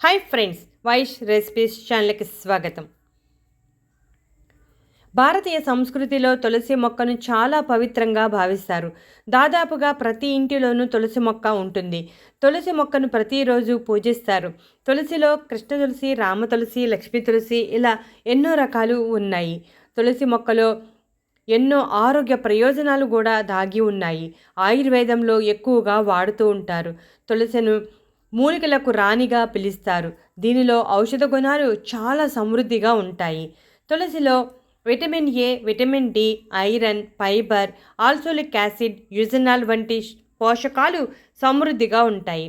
Hi friends Vaish recipes ఛానల్కి స్వాగతం. భారతీయ సంస్కృతిలో తులసి మొక్కను చాలా పవిత్రంగా భావిస్తారు. దాదాపుగా ప్రతి ఇంటిలోనూ తులసి మొక్క ఉంటుంది. తులసి మొక్కను ప్రతిరోజు పూజిస్తారు. తులసిలో కృష్ణ తులసి రామ తులసి లక్ష్మీ తులసి ఇలా ఎన్నో రకాలు ఉన్నాయి. తులసి మొక్కలో ఎన్నో ఆరోగ్య ప్రయోజనాలు కూడా దాగి ఉన్నాయి. ఆయుర్వేదంలో ఎక్కువగా వాడుతూ ఉంటారు. తులసిను మూలికలకు రాణిగా పిలుస్తారు. దీనిలో ఔషధ గుణాలు చాలా సమృద్ధిగా ఉంటాయి. తులసిలో vitamin A vitamin D iron fibre ursolic acid eugenol వంటి పోషకాలు సమృద్ధిగా ఉంటాయి.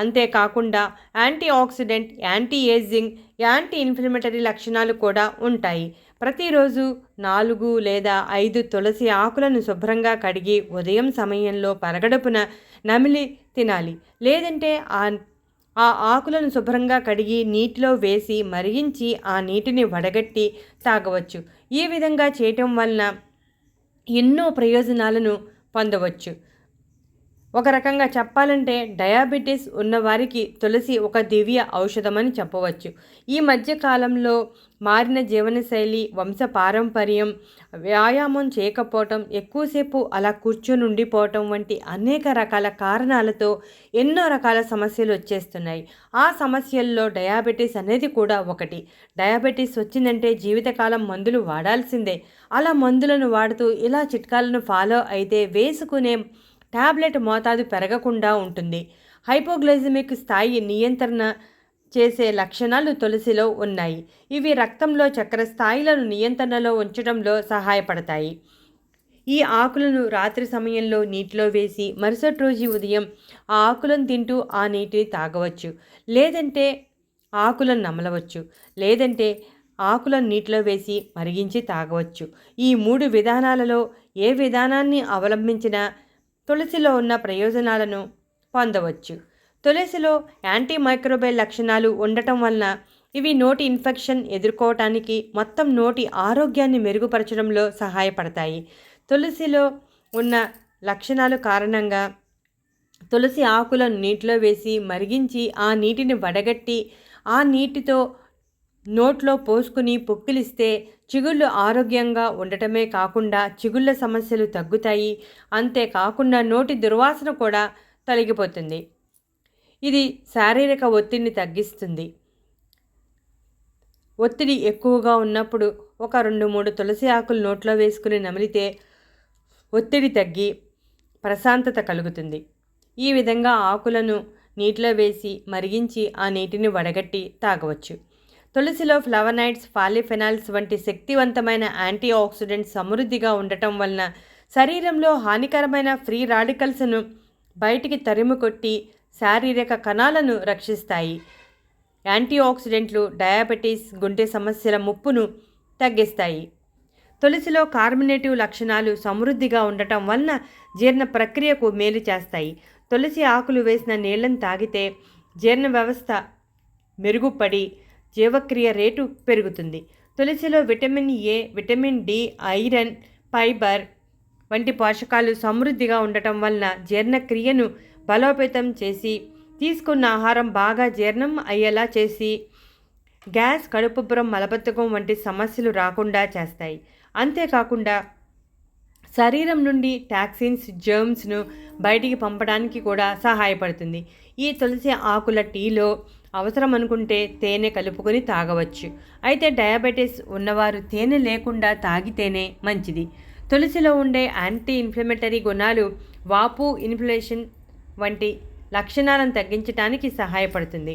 అంతేకాకుండా antioxidant anti ageing anti inflammatory లక్షణాలు కూడా ఉంటాయి. ప్రతిరోజు నాలుగు లేదా ఐదు తులసి ఆకులను శుభ్రంగా కడిగి ఉదయం సమయంలో పరగడుపున నమిలి తినాలి. లేదంటే ఆ ఆ ఆకులను శుభ్రంగా కడిగి నీటిలో వేసి మరిగించి ఆ నీటిని వడగట్టి తాగవచ్చు. ఈ విధంగా చేయటం వలన ఎన్నో ప్రయోజనాలను పొందవచ్చు. ఒక రకంగా చెప్పాలంటే డయాబెటీస్ ఉన్నవారికి తులసి ఒక దివ్య ఔషధమని చెప్పవచ్చు. ఈ మధ్య కాలంలో మారిన జీవనశైలి వంశ పారంపర్యం వ్యాయామం చేయకపోవటం ఎక్కువసేపు అలా కూర్చొని ఉండిపోవటం వంటి అనేక రకాల కారణాలతో ఎన్నో రకాల సమస్యలు వచ్చేస్తున్నాయి. ఆ సమస్యల్లో డయాబెటీస్ అనేది కూడా ఒకటి. డయాబెటీస్ వచ్చిందంటే జీవితకాలం మందులు వాడాల్సిందే. అలా మందులను వాడుతూ ఇలా చిట్కాలను ఫాలో అయితే వేసుకునే టాబ్లెట్ మోతాదు పెరగకుండా ఉంటుంది. హైపోగ్లైజమిక్ స్థాయి నియంత్రణ చేసే లక్షణాలు తులసిలో ఉన్నాయి. ఇవి రక్తంలో చక్కెర స్థాయిలను నియంత్రణలో ఉంచడంలో సహాయపడతాయి. ఈ ఆకులను రాత్రి సమయంలో నీటిలో వేసి మరుసటి రోజు ఉదయం ఆ ఆకులను తింటూ ఆ నీటిని తాగవచ్చు. లేదంటే ఆకులను నమలవచ్చు. లేదంటే ఆకులను నీటిలో వేసి మరిగించి తాగవచ్చు. ఈ మూడు విధానాలలో ఏ విధానాన్ని అవలంబించినా తులసిలో ఉన్న ప్రయోజనాలను పొందవచ్చు. తులసిలో యాంటీ మైక్రోబైల్ లక్షణాలు ఉండటం వలన ఇవి నోటి ఇన్ఫెక్షన్ ఎదుర్కోవటానికి మొత్తం నోటి ఆరోగ్యాన్ని మెరుగుపరచడంలో సహాయపడతాయి. తులసిలో ఉన్న లక్షణాలు కారణంగా తులసి ఆకులను నీటిలో వేసి మరిగించి ఆ నీటిని వడగట్టి ఆ నీటితో నోట్లో పోసుకుని పుక్కిలిస్తే చిగుళ్ళు ఆరోగ్యంగా ఉండటమే కాకుండా చిగుళ్ళ సమస్యలు తగ్గుతాయి. అంతేకాకుండా నోటి దుర్వాసన కూడా తొలగిపోతుంది. ఇది శారీరక ఒత్తిడిని తగ్గిస్తుంది. ఒత్తిడి ఎక్కువగా ఉన్నప్పుడు ఒక రెండు మూడు తులసి ఆకులు నోట్లో వేసుకుని నమిలితే ఒత్తిడి తగ్గి ప్రశాంతత కలుగుతుంది. ఈ విధంగా ఆకులను నీటిలో వేసి మరిగించి ఆ నీటిని వడగట్టి తాగవచ్చు. తులసిలో ఫ్లవనైడ్స్ ఫాలిఫెనాల్స్ వంటి శక్తివంతమైన యాంటీ ఆక్సిడెంట్స్ సమృద్ధిగా ఉండటం వలన శరీరంలో హానికరమైన ఫ్రీ రాడికల్స్ను బయటికి తరిమికొట్టి శారీరక కణాలను రక్షిస్తాయి. యాంటీ ఆక్సిడెంట్లు డయాబెటీస్ గుండె సమస్యల ముప్పును తగ్గిస్తాయి. తులసిలో కార్మినేటివ్ లక్షణాలు సమృద్ధిగా ఉండటం వలన జీర్ణ ప్రక్రియకు మేలు చేస్తాయి. తులసి ఆకులు వేసిన నీళ్ళను తాగితే జీర్ణ వ్యవస్థ మెరుగుపడి జీవక్రియ రేటు పెరుగుతుంది. తులసిలో vitamin A vitamin D iron fibre వంటి పోషకాలు సమృద్ధిగా ఉండటం వలన జీర్ణక్రియను బలోపేతం చేసి తీసుకున్న ఆహారం బాగా జీర్ణం అయ్యేలా చేసి గ్యాస్ కడుపుబ్బరం మలబద్ధకం వంటి సమస్యలు రాకుండా చేస్తాయి. అంతేకాకుండా శరీరం నుండి టాక్సిన్స్ జర్మ్స్ను బయటికి పంపడానికి కూడా సహాయపడుతుంది. ఈ తులసి ఆకుల టీలో అవసరం అనుకుంటే తేనె కలుపుకొని తాగవచ్చు. అయితే డయాబెటీస్ ఉన్నవారు తేనె లేకుండా తాగితేనే మంచిది. తులసిలో ఉండే యాంటీ ఇన్ఫ్లమేటరీ గుణాలు వాపు ఇన్ఫ్లేషన్ వంటి లక్షణాలను తగ్గించడానికి సహాయపడుతుంది.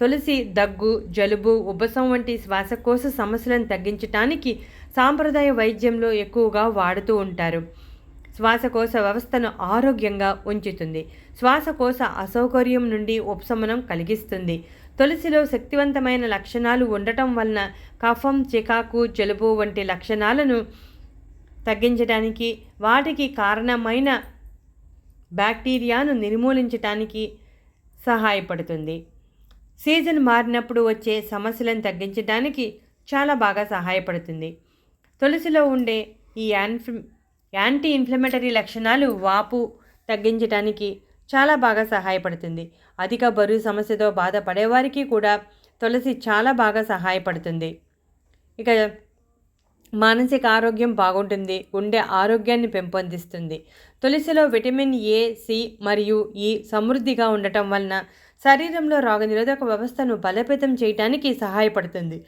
తులసి దగ్గు జలుబు ఉబ్బసం వంటి శ్వాసకోశ సమస్యలను తగ్గించడానికి సాంప్రదాయ వైద్యంలో ఎక్కువగా వాడుతూ ఉంటారు. శ్వాసకోశ వ్యవస్థను ఆరోగ్యంగా ఉంచుతుంది. శ్వాసకోశ అసౌకర్యం నుండి ఉపశమనం కలిగిస్తుంది. తులసిలో శక్తివంతమైన లక్షణాలు ఉండటం వలన కఫం చికాకు జలుబు వంటి లక్షణాలను తగ్గించడానికి వాటికి కారణమైన బ్యాక్టీరియాను నిర్మూలించడానికి సహాయపడుతుంది. సీజన్ మారినప్పుడు వచ్చే సమస్యలను తగ్గించడానికి చాలా బాగా సహాయపడుతుంది. తులసిలో ఉండే ఈ యాన్ఫి యాంటీ ఇన్ఫ్లమేటరీ లక్షణాలు వాపు తగ్గించడానికి చాలా బాగా సహాయపడుతుంది. అధిక బరువు సమస్యతో బాధపడేవారికి కూడా తులసి చాలా బాగా సహాయపడుతుంది. ఇక మానసిక ఆరోగ్యం బాగుంటుంది. గుండె ఆరోగ్యాన్ని పెంపొందిస్తుంది. తులసిలో విటమిన్ ఏ సి మరియు ఈ సమృద్ధిగా ఉండటం వలన శరీరంలో రోగనిరోధక వ్యవస్థను బలోపేతం చేయడానికి సహాయపడుతుంది.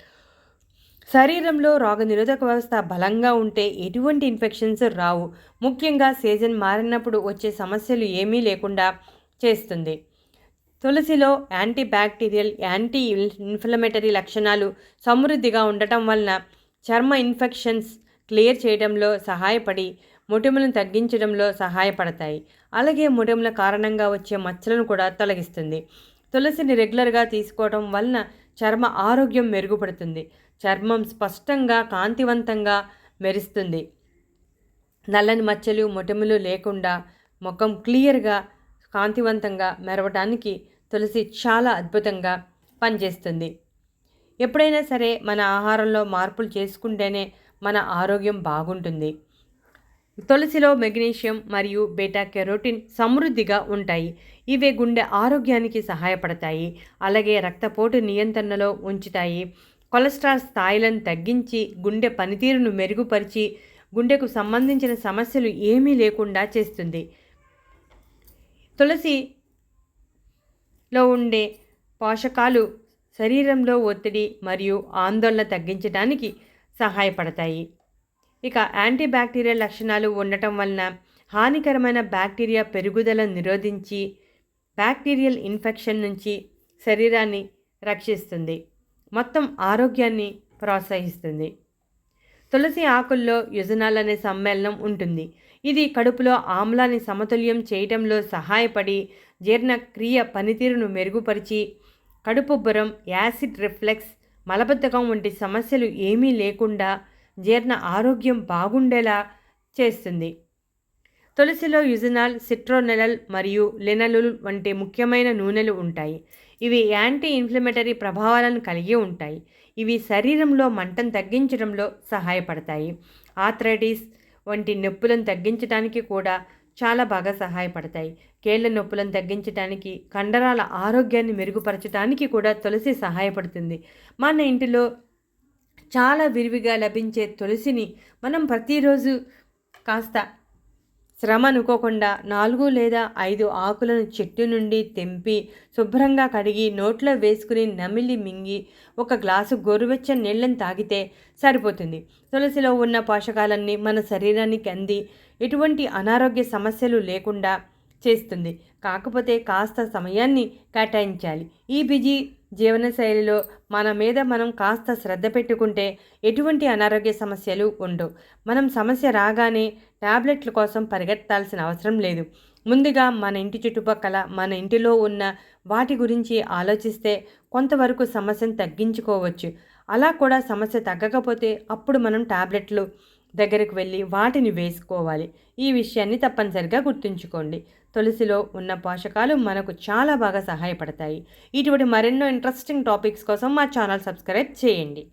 శరీరంలో రోగనిరోధక వ్యవస్థ బలంగా ఉంటే ఎటువంటి ఇన్ఫెక్షన్స్ రావు. ముఖ్యంగా సీజన్ మారినప్పుడు వచ్చే సమస్యలు ఏమీ లేకుండా చేస్తుంది. తులసిలో యాంటీ బ్యాక్టీరియల్ యాంటీ ఇన్ఫ్లమేటరీ లక్షణాలు సమృద్ధిగా ఉండటం వలన చర్మ ఇన్ఫెక్షన్స్ క్లియర్ చేయడంలో సహాయపడి మొటిమలను తగ్గించడంలో సహాయపడతాయి. అలాగే మొటిమల కారణంగా వచ్చే మచ్చలను కూడా తొలగిస్తుంది. తులసిని రెగ్యులర్గా తీసుకోవడం వలన చర్మ ఆరోగ్యం మెరుగుపడుతుంది. చర్మం స్పష్టంగా కాంతివంతంగా మెరుస్తుంది. నల్లని మచ్చలు మొటిములు లేకుండా ముఖం క్లియర్గా కాంతివంతంగా మెరవటానికి తులసి చాలా అద్భుతంగా పనిచేస్తుంది. ఎప్పుడైనా సరే మన ఆహారంలో మార్పులు చేసుకుంటేనే మన ఆరోగ్యం బాగుంటుంది. తులసిలో మెగ్నీషియం మరియు బీటా కెరోటిన్ సమృద్ధిగా ఉంటాయి. ఇవే గుండె ఆరోగ్యానికి సహాయపడతాయి. అలాగే రక్తపోటు నియంత్రణలో ఉంచుతాయి. కొలెస్ట్రాల్ స్థాయిలను తగ్గించి గుండె పనితీరును మెరుగుపరిచి గుండెకు సంబంధించిన సమస్యలు ఏమీ లేకుండా చేస్తుంది. తులసిలో ఉండే పోషకాలు శరీరంలో ఒత్తిడి మరియు ఆందోళన తగ్గించడానికి సహాయపడతాయి. ఇక యాంటీబ్యాక్టీరియల్ లక్షణాలు ఉండటం వలన హానికరమైన బ్యాక్టీరియా పెరుగుదలను నిరోధించి బ్యాక్టీరియల్ ఇన్ఫెక్షన్ నుంచి శరీరాన్ని రక్షిస్తుంది. మొత్తం ఆరోగ్యాన్ని ప్రోత్సహిస్తుంది. తులసి ఆకుల్లో యుజనాల్ అనే సమ్మేళనం ఉంటుంది. ఇది కడుపులో ఆమ్లాన్ని సమతుల్యం చేయడంలో సహాయపడి జీర్ణక్రియ పనితీరును మెరుగుపరిచి కడుపుబ్బరం యాసిడ్ రిఫ్లెక్స్ మలబద్ధకం వంటి సమస్యలు ఏమీ లేకుండా జీర్ణ ఆరోగ్యం బాగుండేలా చేస్తుంది. తులసిలో యుజనాల్ సిట్రోనెలల్ మరియు లినలుల్ వంటి ముఖ్యమైన నూనెలు ఉంటాయి. ఇవి యాంటీ ఇన్ఫ్లమేటరీ ప్రభావాలను కలిగి ఉంటాయి. ఇవి శరీరంలో మంటను తగ్గించడంలో సహాయపడతాయి. ఆథ్రైటిస్ వంటి నొప్పులను తగ్గించడానికి కూడా చాలా బాగా సహాయపడతాయి. కేళ్ళ నొప్పులను తగ్గించడానికి కండరాల ఆరోగ్యాన్ని మెరుగుపరచడానికి కూడా తులసి సహాయపడుతుంది. మన ఇంటిలో చాలా విరివిగా లభించే తులసిని మనం ప్రతిరోజు కాస్త శ్రమ అనుకోకుండా నాలుగు లేదా ఐదు ఆకులను చెట్టు నుండి తెంపి శుభ్రంగా కడిగి నోట్లో వేసుకుని నమిలి మింగి ఒక గ్లాసు గోరువెచ్చని నీళ్ళని తాగితే సరిపోతుంది. తులసిలో ఉన్న పోషకాలన్నీ మన శరీరానికి అంది. ఎటువంటి అనారోగ్య సమస్యలు లేకుండా చేస్తుంది. కాకపోతే కాస్త సమయాన్ని కేటాయించాలి. ఈ బిజీ జీవనశైలిలో మన మీద మనం కాస్త శ్రద్ధ పెట్టుకుంటే ఎటువంటి అనారోగ్య సమస్యలు ఉండవు. మనం సమస్య రాగానే ట్యాబ్లెట్ల కోసం పరిగెత్తాల్సిన అవసరం లేదు. ముందుగా మన ఇంటి చుట్టుపక్కల మన ఇంటిలో ఉన్న వాటి గురించి ఆలోచిస్తే కొంతవరకు సమస్యను తగ్గించుకోవచ్చు. అలా కూడా సమస్య తగ్గకపోతే అప్పుడు మనం ట్యాబ్లెట్లు దగ్గరకు వెళ్ళి వాటిని వేసుకోవాలి. ఈ విషయాన్ని తప్పనిసరిగా గుర్తుంచుకోండి. తులసిలో ఉన్న పోషకాలు మనకు చాలా బాగా సహాయపడతాయి. ఇటువంటి మరెన్నో ఇంట్రెస్టింగ్ టాపిక్స్ కోసం మా ఛానల్ సబ్స్క్రైబ్ చేయండి.